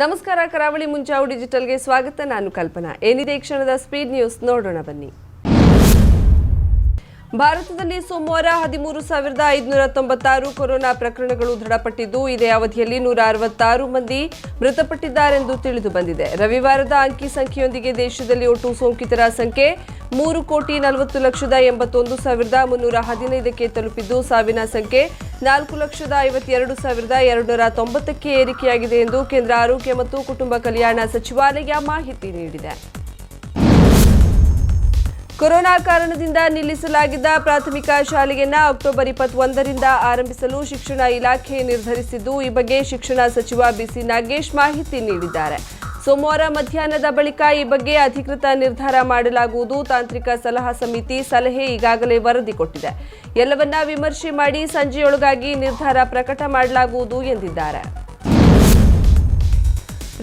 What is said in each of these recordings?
ನಮಸ್ಕಾರ, ಕರಾವಳಿ ಮುಂಚಾವು ಡಿಜಿಟಲ್ಗೆ ಸ್ವಾಗತ. ನಾನು ಕಲ್ಪನಾ. ಏನಿದೆ ಕ್ಷಣದ ಸ್ಪೀಡ್ ನ್ಯೂಸ್? ನೋಡೋಣ ಬನ್ನಿ. ಭಾರತದಲ್ಲಿ ಸೋಮವಾರ ಹದಿಮೂರು ಸಾವಿರದ ಐದುನೂರ ತೊಂಬತ್ತಾರು ಕೊರೋನಾ ಪ್ರಕರಣಗಳು ದೃಢಪಟ್ಟಿದ್ದು, ಇದೇ ಅವಧಿಯಲ್ಲಿ ನೂರ ಅರವತ್ತಾರು ಮಂದಿ ಮೃತಪಟ್ಟಿದ್ದಾರೆಂದು ತಿಳಿದು ಬಂದಿದೆ. ರವಿವಾರದ ಅಂಕಿ ಸಂಖ್ಯೆಯೊಂದಿಗೆ ದೇಶದಲ್ಲಿ ಒಟ್ಟು ಸೋಂಕಿತರ ಸಂಖ್ಯೆ ಮೂರು ಕೋಟಿ ನಲವತ್ತು ಲಕ್ಷದ ಎಂಬತ್ತೊಂದು ಸಾವಿರದ ಮುನ್ನೂರ ಹದಿನೈದಕ್ಕೆ ತಲುಪಿದ್ದು ಸಾವಿನ ಸಂಖ್ಯೆ ನಾಲ್ಕು ಲಕ್ಷದ ಐವತ್ತೆರಡು ಸಾವಿರದ ಎರಡುನೂರ ತೊಂಬತ್ತಕ್ಕೆ ಏರಿಕೆಯಾಗಿದೆ ಎಂದು ಕೇಂದ್ರ ಆರೋಗ್ಯ ಮತ್ತು ಕುಟುಂಬ ಕಲ್ಯಾಣ ಸಚಿವಾಲಯ ಮಾಹಿತಿ ನೀಡಿದೆ. ಕೊರೋನಾ ಕಾರಣದಿಂದ ನಿಲ್ಲಿಸಲಾಗಿದ್ದ ಪ್ರಾಥಮಿಕ ಶಾಲೆಯನ್ನ ಅಕ್ಟೋಬರ್ ಇಪ್ಪತ್ತೊಂದರಿಂದ ಆರಂಭಿಸಲು ಶಿಕ್ಷಣ ಇಲಾಖೆ ನಿರ್ಧರಿಸಿದ್ದು, ಈ ಬಗ್ಗೆ ಶಿಕ್ಷಣ ಸಚಿವ ಬಿಸಿ ನಾಗೇಶ್ ಮಾಹಿತಿ ನೀಡಿದ್ದಾರೆ. ಸೋಮವಾರ ಮಧ್ಯಾಹ್ನದ ಬಳಿಕ ಈ ಬಗ್ಗೆ ಅಧಿಕೃತ ನಿರ್ಧಾರ ಮಾಡಲಾಗುವುದು. ತಾಂತ್ರಿಕ ಸಲಹಾ ಸಮಿತಿ ಸಲಹೆ ಈಗಾಗಲೇ ವರದಿ ಕೊಟ್ಟಿದೆ. ಎಲ್ಲವನ್ನ ವಿಮರ್ಶೆ ಮಾಡಿ ಸಂಜೆಯೊಳಗಾಗಿ ನಿರ್ಧಾರ ಪ್ರಕಟ ಮಾಡಲಾಗುವುದು ಎಂದಿದ್ದಾರೆ.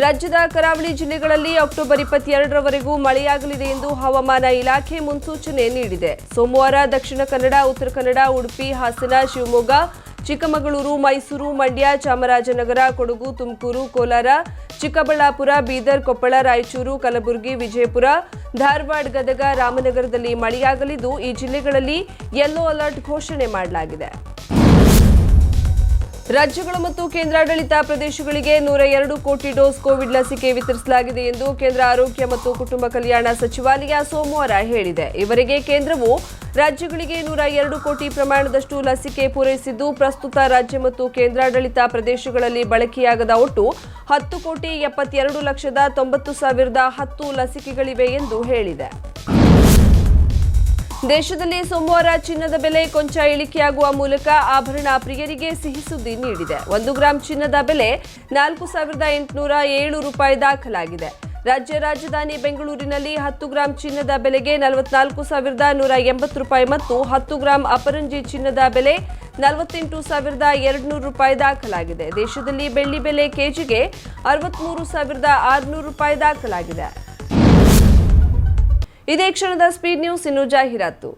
ರಾಜ್ಯದ ಕರಾವಳಿ ಜಿಲ್ಲೆಗಳಲ್ಲಿ ಅಕ್ಟೋಬರ್ ಇಪ್ಪತ್ತೆರಡರವರೆಗೂ ಮಳೆಯಾಗಲಿದೆ ಎಂದು ಹವಾಮಾನ ಇಲಾಖೆ ಮುನ್ಸೂಚನೆ ನೀಡಿದೆ. ಸೋಮವಾರ ದಕ್ಷಿಣ ಕನ್ನಡ, ಉತ್ತರ ಕನ್ನಡ, ಉಡುಪಿ, ಹಾಸನ, ಶಿವಮೊಗ್ಗ, ಚಿಕ್ಕಮಗಳೂರು, ಮೈಸೂರು, ಮಂಡ್ಯ, ಚಾಮರಾಜನಗರ, ಕೊಡಗು, ತುಮಕೂರು, ಕೋಲಾರ, ಚಿಕ್ಕಬಳ್ಳಾಪುರ, ಬೀದರ್, ಕೊಪ್ಪಳ, ರಾಯಚೂರು, ಕಲಬುರಗಿ, ವಿಜಯಪುರ, ಧಾರವಾಡ, ಗದಗ, ರಾಮನಗರದಲ್ಲಿ ಮಳೆಯಾಗಲಿದ್ದು ಈ ಜಿಲ್ಲೆಗಳಲ್ಲಿ ಯೆಲ್ಲೋ ಅಲರ್ಟ್ ಘೋಷಣೆ ಮಾಡಲಾಗಿದೆ. ರಾಜ್ಯಗಳು ಮತ್ತು ಕೇಂದ್ರಾಡಳಿತ ಪ್ರದೇಶಗಳಿಗೆ ನೂರ ಎರಡು ಕೋಟಿ ಡೋಸ್ ಕೋವಿಡ್ ಲಸಿಕೆ ವಿತರಿಸಲಾಗಿದೆ ಎಂದು ಕೇಂದ್ರ ಆರೋಗ್ಯ ಮತ್ತು ಕುಟುಂಬ ಕಲ್ಯಾಣ ಸಚಿವಾಲಯ ಸೋಮವಾರ ಹೇಳಿದೆ. ಇವರಿಗೆ ಕೇಂದ್ರವು ರಾಜ್ಯಗಳಿಗೆ ನೂರ ಎರಡು ಕೋಟಿ ಪ್ರಮಾಣದಷ್ಟು ಲಸಿಕೆ ಪೂರೈಸಿದ್ದು, ಪ್ರಸ್ತುತ ರಾಜ್ಯ ಮತ್ತು ಕೇಂದ್ರಾಡಳಿತ ಪ್ರದೇಶಗಳಲ್ಲಿ ಬಳಕೆಯಾಗದ ಒಟ್ಟು ಹತ್ತು ಕೋಟಿ ಎಪ್ಪತ್ತೆರಡು ಲಕ್ಷದ ತೊಂಬತ್ತು ಸಾವಿರದ ಹತ್ತು ಲಸಿಕೆಗಳಿವೆ ಎಂದು ಹೇಳಿದೆ. ದೇಶದಲ್ಲಿ ಸೋಮವಾರ ಚಿನ್ನದ ಬೆಲೆ ಕೊಂಚ ಇಳಿಕೆಯಾಗುವ ಮೂಲಕ ಆಭರಣ ಪ್ರಿಯರಿಗೆ ಸಿಹಿ ಸುದ್ದಿ ನೀಡಿದೆ. ಒಂದು ಗ್ರಾಂ ಚಿನ್ನದ ಬೆಲೆ ನಾಲ್ಕು ಸಾವಿರದ ಎಂಟುನೂರ ಏಳು ರೂಪಾಯಿ ದಾಖಲಾಗಿದೆ. ರಾಜ್ಯ ರಾಜಧಾನಿ ಬೆಂಗಳೂರಿನಲ್ಲಿ ಹತ್ತು ಗ್ರಾಂ ಚಿನ್ನದ ಬೆಲೆಗೆ ನಲವತ್ನಾಲ್ಕು ಸಾವಿರದ ನೂರ ಎಂಬತ್ತು ರೂಪಾಯಿ ಮತ್ತು ಹತ್ತು ಗ್ರಾಂ ಅಪರಂಜಿ ಚಿನ್ನದ ಬೆಲೆ ನಲವತ್ತೆಂಟು ಸಾವಿರದ ಎರಡುನೂರು ರೂಪಾಯಿ ದಾಖಲಾಗಿದೆ. ದೇಶದಲ್ಲಿ ಬೆಳ್ಳಿ ಬೆಲೆ ಕೆಜಿಗೆ ಅರವತ್ಮೂರು ಸಾವಿರದ ಆರುನೂರು ರೂಪಾಯಿ ದಾಖಲಾಗಿದೆ. ಇದೇ ಕ್ಷಣದ ಸ್ಪೀಡ್ ನ್ಯೂಸ್ ಇನ್ನು ಜಾಹೀರಾತು.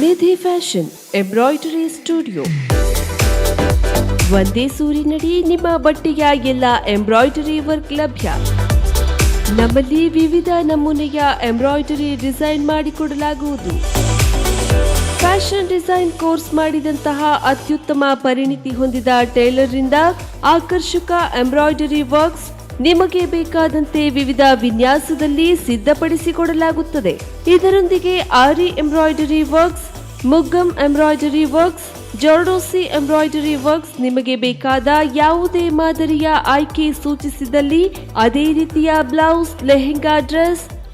Nidhi fashion, embroidery studio. ಒಂದೇ ಸೂರಿನಡಿ ನಿಮ್ಮ ಬಟ್ಟೆಯ ಎಲ್ಲ ಎಂಬ್ರಾಯ್ಡರಿ ವರ್ಕ್ ಲಭ್ಯ. ನಮ್ಮಲ್ಲಿ ವಿವಿಧ ನಮೂನೆಯ ಎಂಬ್ರಾಯ್ಡರಿ ಡಿಸೈನ್ ಮಾಡಿಕೊಡಲಾಗುವುದು. ಫ್ಯಾಷನ್ ಡಿಸೈನ್ ಕೋರ್ಸ್ ಮಾಡಿದಂತಹ ಅತ್ಯುತ್ತಮ ಪರಿಣಿತಿ ಹೊಂದಿದ ಟೈಲರ್ರಿಂದ ಆಕರ್ಷಕ ಎಂಬ್ರಾಯ್ಡರಿ ವರ್ಕ್ಸ್ ನಿಮಗೆ ಬೇಕಾದಂತೆ ವಿವಿಧ ವಿನ್ಯಾಸದಲ್ಲಿ ಸಿದ್ಧಪಡಿಸಿಕೊಡಲಾಗುತ್ತದೆ. ಇದರೊಂದಿಗೆ aari embroidery works, maggam embroidery works, zardozi embroidery works ನಿಮಗೆ ಬೇಕಾದ ಯಾವುದೇ ಮಾದರಿಯ ಆಯ್ಕೆ ಸೂಚಿಸಿದಲ್ಲಿ ಅದೇ ರೀತಿಯ blouse, lehenga dress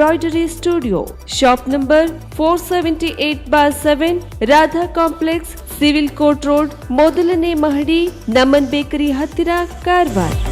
embroidery studio shop number 478 by 7 Radha complex civil court road मोदलने महड़ी नमन बेकरी हत्तिरा कारवाई